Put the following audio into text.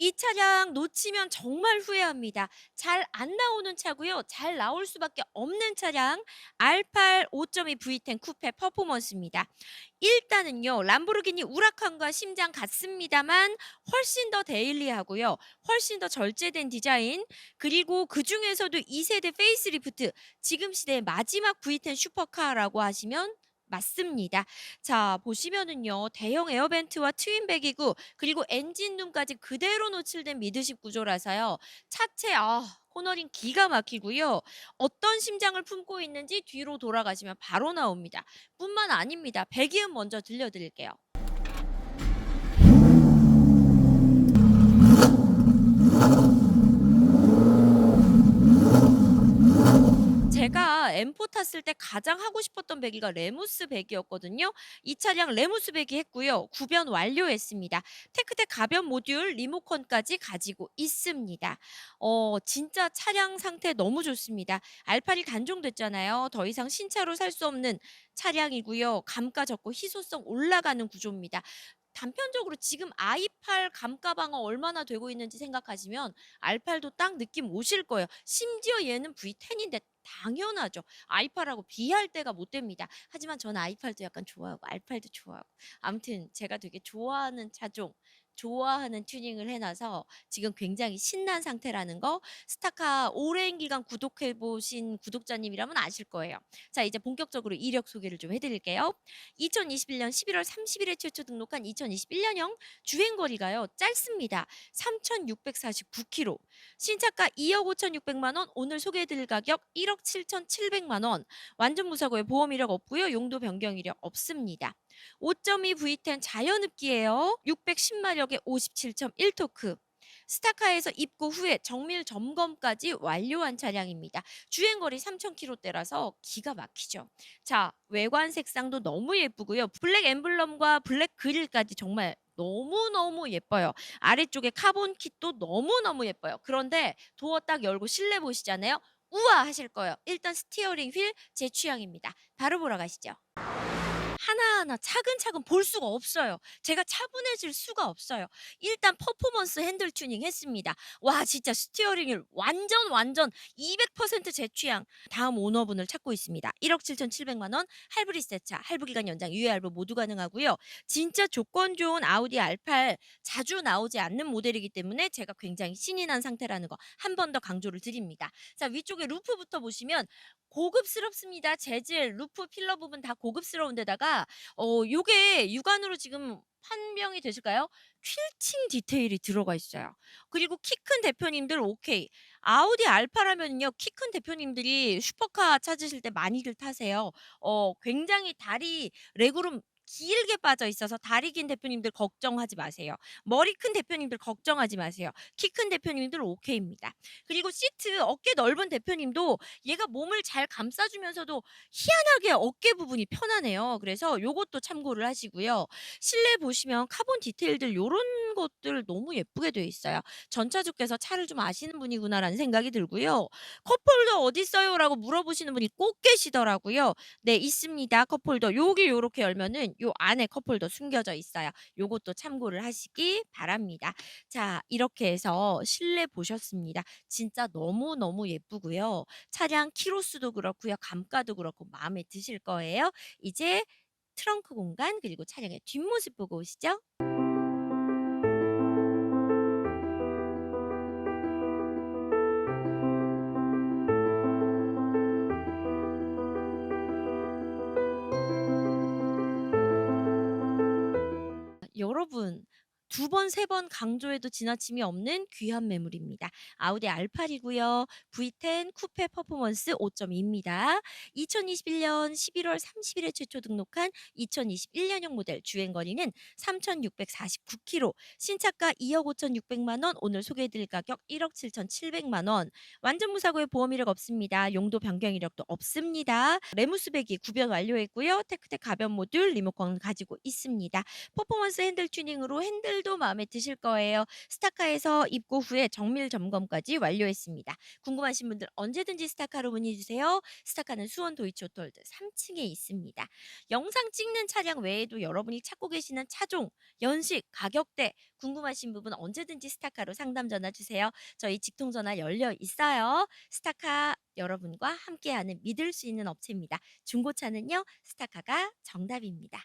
이 차량 놓치면 정말 후회합니다. 잘 안 나오는 차고요. 잘 나올 수밖에 없는 차량 R8 5.2 V10 쿠페 퍼포먼스입니다. 일단은요. 람보르기니 우라칸과 심장 같습니다만 훨씬 더 데일리하고요. 훨씬 더 절제된 디자인 그리고 그중에서도 2세대 페이스리프트 지금 시대의 마지막 V10 슈퍼카라고 하시면 맞습니다. 자 보시면은요. 대형 에어벤트와 트윈 배기구 그리고 엔진룸까지 그대로 노출된 미드십 구조라서요. 차체 아 코너링 기가 막히고요. 어떤 심장을 품고 있는지 뒤로 돌아가시면 바로 나옵니다. 뿐만 아닙니다. 배기음 먼저 들려 드릴게요. 제가 M4 탔을 때 가장 하고 싶었던 배기가 레무스 배기였거든요. 이 차량 레무스 배기 했고요. 구변 완료했습니다. 테크텍 가변 모듈 리모컨까지 가지고 있습니다. 어 진짜 차량 상태 너무 좋습니다. 알팔이 단종됐잖아요. 더 이상 신차로 살 수 없는 차량이고요. 감가 적고 희소성 올라가는 구조입니다. 단편적으로 지금 i8 감가 방어 얼마나 되고 있는지 생각하시면 R8도 딱 느낌 오실 거예요. 심지어 얘는 V10인데 당연하죠. i8하고 비할 때가 못 됩니다. 하지만 저는 i8도 약간 좋아하고 R8도 좋아하고 아무튼 제가 되게 좋아하는 차종 좋아하는 튜닝을 해 놔서 지금 굉장히 신난 상태라는 거 스타카 오랜 기간 구독해 보신 구독자님이라면 아실 거예요. 자 이제 본격적으로 이력 소개를 좀 해 드릴게요. 2021년 11월 30일에 최초 등록한 2021년형 주행 거리가요. 짧습니다. 3,649km. 신차가 2억 5,600만 원. 오늘 소개해 드릴 가격 1억 7,700만 원. 완전 무사고에 보험 이력 없고요. 용도 변경 이력 없습니다. 5.2 V10 자연흡기예요. 610마력에 57.1 토크. 스타카에서 입고 후에 정밀 점검까지 완료한 차량입니다. 주행거리 3,000km대라서 기가 막히죠. 자, 외관 색상도 너무 예쁘고요. 블랙 엠블럼과 블랙 그릴까지 정말 너무너무 예뻐요. 아래쪽에 카본 킷도 너무너무 예뻐요. 그런데 도어 딱 열고 실내 보시잖아요. 우와 하실 거예요. 일단 스티어링 휠 제 취향입니다. 바로 보러 가시죠. 하나하나 차근차근 볼 수가 없어요. 제가 차분해질 수가 없어요. 일단 퍼포먼스 핸들 튜닝 했습니다. 와 진짜 스티어링을 완전 완전 200%제 취향. 다음 오너분을 찾고 있습니다. 1억 7,700만 원 할부리 세차, 할부 기간 연장, 유예 할부 모두 가능하고요. 진짜 조건 좋은 아우디 R8 자주 나오지 않는 모델이기 때문에 제가 굉장히 신이 난 상태라는 거 한 번 더 강조를 드립니다. 자 위쪽에 루프부터 보시면 고급스럽습니다. 재질, 루프 필러 부분 다 고급스러운 데다가 어 요게 육안으로 지금 판명이 되실까요? 퀼팅 디테일이 들어가 있어요. 그리고 키 큰 대표님들 오케이. 아우디 알파라면요. 키 큰 대표님들이 슈퍼카 찾으실 때 많이들 타세요. 어 굉장히 다리 레그룸 길게 빠져 있어서 다리 긴 대표님들 걱정하지 마세요. 머리 큰 대표님들 걱정하지 마세요. 키 큰 대표님들 오케이입니다. 그리고 시트 어깨 넓은 대표님도 얘가 몸을 잘 감싸 주면서도 희한하게 어깨 부분이 편하네요. 그래서 요것도 참고를 하시고요. 실내 보시면 카본 디테일들 요런 것들 너무 예쁘게 되어 있어요. 전차주께서 차를 좀 아시는 분이구나라는 생각이 들고요. "컵홀더 어딨어요?"라고 물어보시는 분이 꼭 계시더라고요. 네 있습니다. 컵홀더. 요게 요렇게 열면은 요 안에 컵홀더 숨겨져 있어요. 요것도 참고를 하시기 바랍니다. 자 이렇게 해서 실내 보셨습니다. 진짜 너무너무 예쁘고요. 차량 키로수도 그렇고요. 감가도 그렇고 마음에 드실 거예요. 이제 트렁크 공간 그리고 차량의 뒷모습 보고 오시죠. 여러분 두 번 세 번 강조해도 지나침이 없는 귀한 매물입니다. 아우디 R8이고요. V10 쿠페 퍼포먼스 5.2입니다. 2021년 11월 30일에 최초 등록한 2021년형 모델 주행 거리는 3,649km. 신차가 2억 5,600만 원. 오늘 소개해 드릴 가격 1억 7,700만 원. 완전 무사고에 보험 이력 없습니다. 용도 변경 이력도 없습니다. 레무스 배기 구변 완료했고요. 테크텍 가변 모듈 리모컨 가지고 있습니다. 퍼포먼스 핸들 튜닝으로 핸들 색깔도 마음에 드실 거예요. 스타카에서 입고 후에 정밀 점검까지 완료했습니다. 궁금하신 분들 언제든지 스타카로 문의 주세요. 스타카는 수원 도이치오톨드 3층에 있습니다. 영상 찍는 차량 외에도 여러분이 찾고 계시는 차종, 연식, 가격대 궁금하신 부분 언제든지 스타카로 상담 전화 주세요. 저희 직통 전화 열려 있어요. 스타카 여러분과 함께하는 믿을 수 있는 업체입니다. 중고차는요, 스타카가 정답입니다.